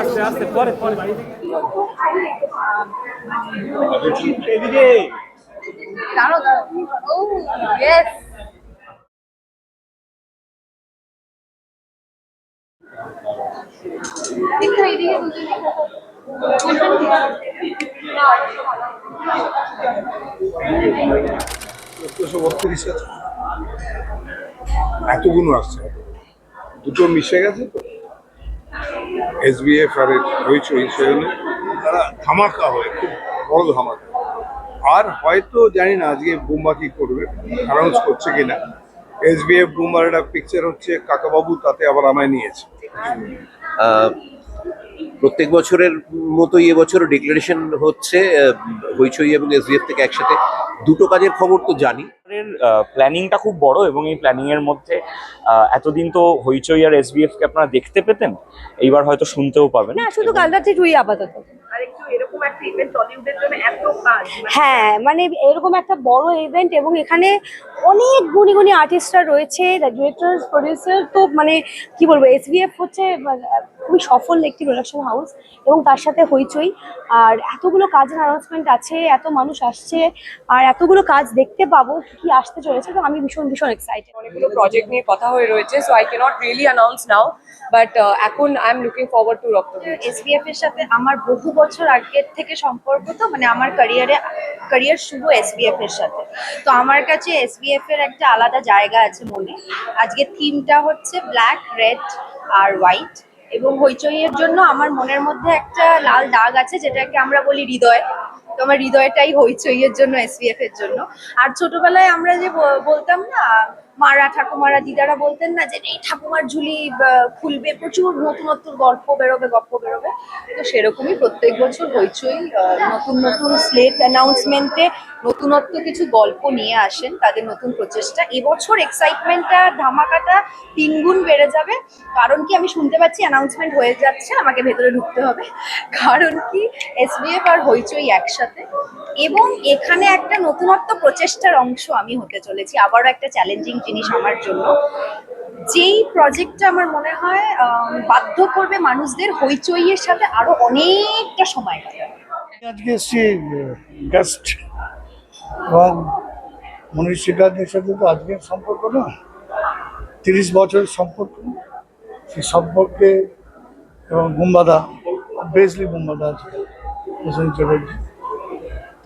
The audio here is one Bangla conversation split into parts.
আস্তে আস্তে পরে পরে। দাঁড়ো দাঁড়ো ও ইয়েস দেখো এইদিকে চোদ্দশো বত্রিশ আছে। এতগুলো আসছে। দুটো মিশে গেছে তো? এসবিএফ আর হইচই সেজন্য তারা ধামাকা হয়, খুব বড় ধামাকা। আর হয়তো জানি না আজকে বুম্বা কি করবে অ্যানাউন্স করছে কিনা। এসবিএফ বুম্বার একটা পিকচার হচ্ছে, কাকাবাবু তাতে আবার আমায় নিয়েছে। প্রত্যেক বছরের মতোই এবছরও ডিক্লারেশন হচ্ছে হইচই এবং এসবিএফ থেকে একসাথে দুটো কাজের খবর তো জানি। প্ল্যানিংটা খুব বড় এবং এই প্ল্যানিং এর মধ্যে এতদিন তো হইচই আর এসবিএফ কে আপনারা দেখতে পেতেন এইবার হয়তো শুনতেও পাবেন। না শুধু কাল রাত্রি টুই আপাতত। এরকম একটা ইভেন্ট টলিউডের জন্য এত কাজ মানে হ্যাঁ মানে এরকম একটা বড় ইভেন্ট এবং এখানে অনেক গুণী গুণী আর্টিস্টরা রয়েছে ডিরেক্টর প্রডিউসার তো মানে কি বলব এসবিএফ হচ্ছে খুবই সফল একটি প্রোডাকশন হাউস এবং তার সাথে হইচই। আর এতগুলো কাজের অ্যানাউন্সমেন্ট আছে এত মানুষ আসছে আর এতগুলো কাজ দেখতে পাবো কি আসতে চলেছে তো আমি ভীষণ ভীষণ এক্সাইটেড অনেকগুলো প্রজেক্ট নিয়ে কথা হয়ে রয়েছে so I cannot really announce now but এখন I am looking forward to রক্ত এসবিএফ এর সাথে আমার বহু বছর আগের থেকে সম্পর্ক তো মানে আমার ক্যারিয়ারে ক্যারিয়ার শুরু এসবিএফ এর সাথে। তো আমার কাছে এসবিএফ এর একটা আলাদা জায়গা আছে মনে। আজকে থিমটা হচ্ছে ব্ল্যাক রেড আর হোয়াইট এবং হইচইয়ের জন্য আমার মনের মধ্যে একটা লাল দাগ আছে যেটাকে আমরা বলি হৃদয়। তো আমার হৃদয়টাই হইচইয়ের জন্য এসবিএফ এর জন্য। আর ছোটবেলায় আমরা যে বলতাম না, মারা ঠাকুমারা দিদারা বলতেন না যে, এই ঠাকুমার ঝুলি খুলবে, প্রচুর নতুনত্ব, গল্প বেরোবে গল্প বেরোবে। তো সেরকমই প্রত্যেক বছর হইচই নতুন নতুন স্লেট অ্যানাউন্সমেন্টে নতুনত্ব কিছু গল্প নিয়ে আসেন তাদের নতুন প্রচেষ্টা। এবছর এক্সাইটমেন্টটা ধামাকাটা তিনগুণ বেড়ে যাবে। কারণ কি, আমি শুনতে পাচ্ছি অ্যানাউন্সমেন্ট হয়ে যাচ্ছে, আমাকে ভেতরে ঢুকতে হবে। কারণ কি এসবিএফ আর হইচই একসাথে। এবং এখানে একটা নতুনত্ব প্রচেষ্টার অংশ আমি হতে চলেছি। আবারও একটা চ্যালেঞ্জিং জিনিস আমার জন্য। যেই প্রজেক্টটা আমার মনে হয় বাধ্য করবে মানুষদের হইচইয়ের সাথে আরও অনেকটা সময় আজকে এসছি এবং সিদ্ধার্থের সাথে তো আজকের সম্পর্ক না। তিরিশ বছরের সম্পর্ক। সেই সম্পর্কে এবং বুম্বাদা বেসলি বুম্বাদা আছে। হোসেন চ্যাটার্জি।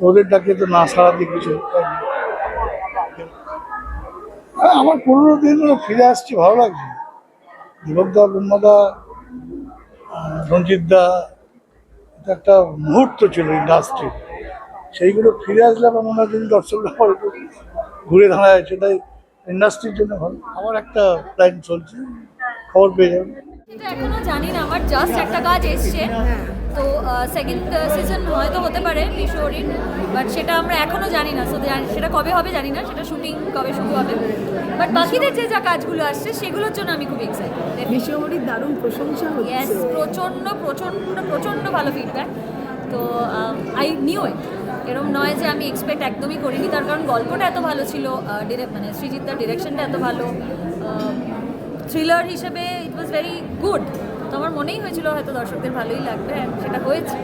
ওদের ডাকে তো না সারা দিয়ে কিছু হ্যাঁ আমার পুরোনো দিন ফিরে আসছি, ভালো লাগছে। দীপকদা বুম্বাদা রঞ্জিত দা এটা একটা মুহূর্ত ছিল ইন্ডাস্ট্রি সেইগুলো ফিরে আসলে আমার মনে হয় দর্শকরা ঘুরে দাঁড়ায়, সেটাই ইন্ডাস্ট্রির জন্য ভালো। আমার একটা প্ল্যান চলছে, খবর পেয়ে যাবেন। এটা এখনও জানি না আমার জাস্ট একটা কাজ এসছে। তো সেকেন্ড সিজন হয়তো হতে পারে কিশোরীর বাট সেটা আমরা এখনও জানি না। সো সেটা কবে হবে জানি না সেটা শুটিং কবে শুরু হবে। বাট বাকিদের যে যা কাজগুলো আসছে সেগুলোর জন্য আমি খুব এক্সাইটেড মিশমরির দারুণ প্রশংসা ইয়েস প্রচণ্ড প্রচণ্ড প্রচণ্ড ভালো ফিডব্যাক তো আই নিউ ইট এরকম নয় যে আমি এক্সপেক্ট একদমই করিনি। তার কারণ গল্পটা এত ভালো ছিল মানে সৃজিতার ডিরেকশনটা এত ভালো। থ্রিলার হিসেবে ইট ওয়াজ ভেরি গুড তো আমার মনেই হয়েছিল হয়তো দর্শকদের ভালোই লাগবে সেটা হয়েছে।